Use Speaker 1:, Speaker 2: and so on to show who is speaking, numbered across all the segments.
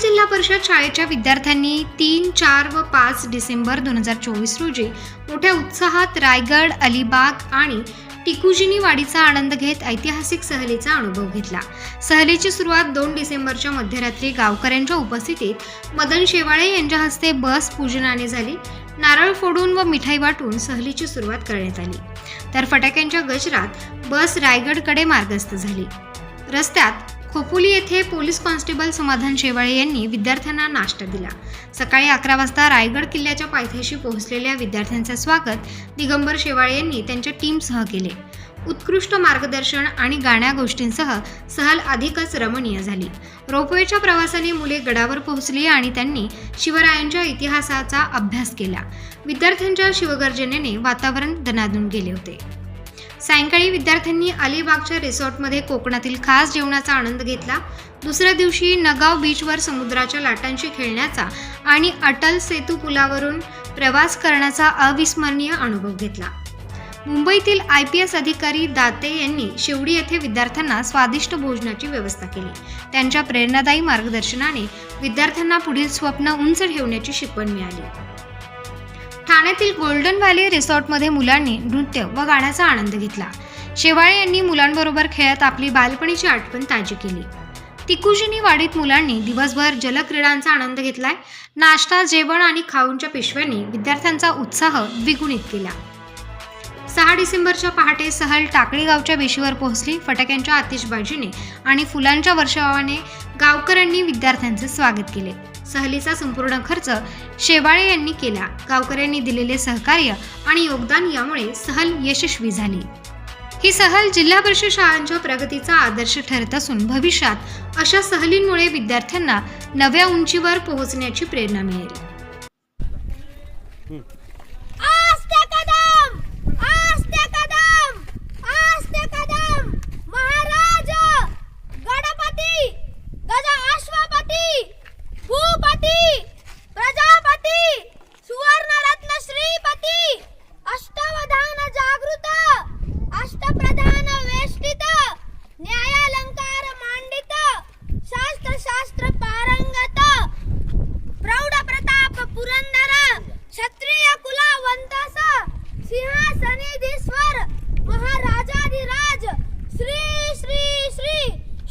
Speaker 1: जिल्हा परिषद शाळेच्या विद्यार्थ्यांनी तीन चार व पाच डिसेंबर दोन हजार चोवीस रोजी मोठ्या उत्साहात रायगड अलिबाग आणि टिकुजिनी वाडीचा आनंद घेत ऐतिहासिक सहलीचा अनुभव घेतला. सहलीची सुरुवात दोन डिसेंबरच्या मध्यरात्री गावकऱ्यांच्या उपस्थितीत मदन शेवाळे यांच्या हस्ते बस पूजनाने झाली. नारळ फोडून व मिठाई वाटून सहलीची सुरुवात करण्यात आली. तर फटाक्यांच्या गजरात बस रायगडकडे मार्गस्थ झाली. रस्त्यात खोपोली येथे पोलीस कॉन्स्टेबल समाधान शेवाळे यांनी विद्यार्थ्यांना नाश्ता दिला. सकाळी अकरा वाजता रायगड किल्ल्याच्या पायथ्याशी पोहोचलेल्या विद्यार्थ्यांचे स्वागत दिगंबर शेवाळे यांनी त्यांच्या टीमसह केले. उत्कृष्ट मार्गदर्शन आणि गाण्या गोष्टींसह सहल अधिकच रमणीय झाली. रोपवेच्या प्रवासाने मुले गडावर पोहोचली आणि त्यांनी शिवरायांच्या इतिहासाचा अभ्यास केला. विद्यार्थ्यांच्या शिवगर्जनेने वातावरण दणादून गेले होते. सायंकाळी विद्यार्थ्यांनी अलिबागच्या रिसॉर्टमध्ये कोकणातील खास जेवणाचा आनंद घेतला. दुसऱ्या दिवशी नगाव बीचवर समुद्राच्या लाटांशी खेळण्याचा आणि अटल सेतू पुलावरून प्रवास करण्याचा अविस्मरणीय अनुभव घेतला. मुंबईतील आय पी एस अधिकारी दाते यांनी शेवडी येथे विद्यार्थ्यांना स्वादिष्ट भोजनाची व्यवस्था केली. त्यांच्या प्रेरणादायी मार्गदर्शनाने विद्यार्थ्यांना पुढील स्वप्न उंच ठेवण्याची शिकवण मिळाली. ठाण्यातील गोल्डन व्हॅली रिसॉर्टमध्ये मुलांनी नृत्य व गाण्याचा आनंद घेतला. शेवाळे यांनी मुलांबरोबर खेळत आपली बालपणीची आठवण ताजी केली. तिकुजिनी वाडीत मुलांनी दिवसभर जलक्रीडांचा आनंद घेतलाय. नाश्ता जेवण आणि खाऊनच्या पिशव्यांनी विद्यार्थ्यांचा उत्साह द्विगुणित केला. सहा डिसेंबरच्या पहाटे सहल टाकळी गावच्या वेशीवर पोहोचली. फटाक्यांच्या आतिषबाजीने आणि फुलांच्या वर्षावाने गावकऱ्यांनी विद्यार्थ्यांचे स्वागत केले. सहलीचा संपूर्ण खर्च शेवाळे यांनी केला. गावकऱ्यांनी दिलेले सहकार्य आणि योगदान यामुळे सहल यशस्वी झाली. ही सहल जिल्हा परिषद शाळांच्या प्रगतीचा आदर्श ठरत असून भविष्यात अशा सहलींमुळे विद्यार्थ्यांना नव्या उंचीवर पोहोचण्याची प्रेरणा मिळेल.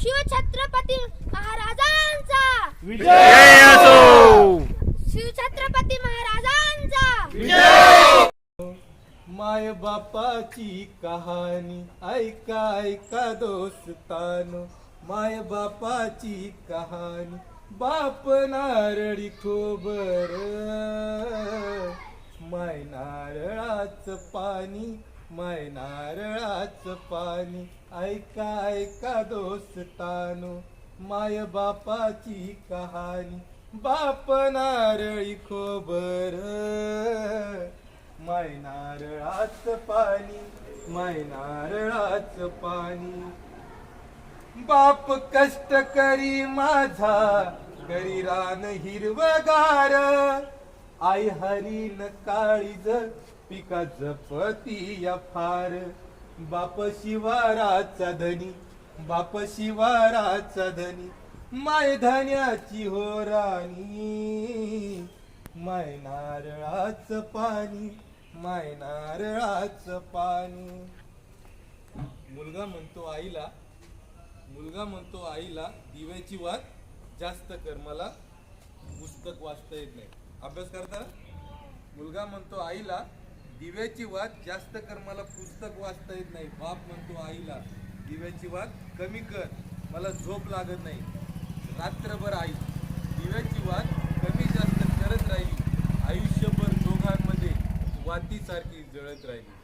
Speaker 2: शिवछत्रपती महाराजांचा.
Speaker 3: विजय असो!
Speaker 2: शिवछत्रपती महाराजांचा.
Speaker 4: माय बापाची कहाणी ऐका ऐका दोस्तानो. माय बापाची कहाणी बाप नारळी खोबर. माय नारळाच पाणी माय नारळाच पाणी ऐका ऐका दोस्तानो माय बापाची कहाणी. बाप नारळी खोबर. माय नारळाच पाणी माय नारळाच पाणी. बाप कष्ट करी माझा करी रान हिरवगार. आई हरीन काळीज पिका जपती या फार. बाप शिवाराचा धनी बाप शिवाराचा धनी माय धान्याची हो राणी. माय नारळाच पाणी माय नारळाच पाणी. मुलगा म्हणतो आईला मुलगा म्हणतो आईला दिव्याची वाद जास्त कर मला पुस्तक वाचता येत नाही. अभ्यास करता? मुलगा म्हणतो आईला दिव्याची वाद जास्त कर मला पुस्तक वाचता येत नाही. बाप म्हणतो आईला दिव्याची वाद कमी कर मला झोप लागत नाही. रात्रभर आई दिव्याची वाद कमी जास्त करत राहिली. आयुष्यभर दोघांमध्ये वातीसारखी जळत राहिली.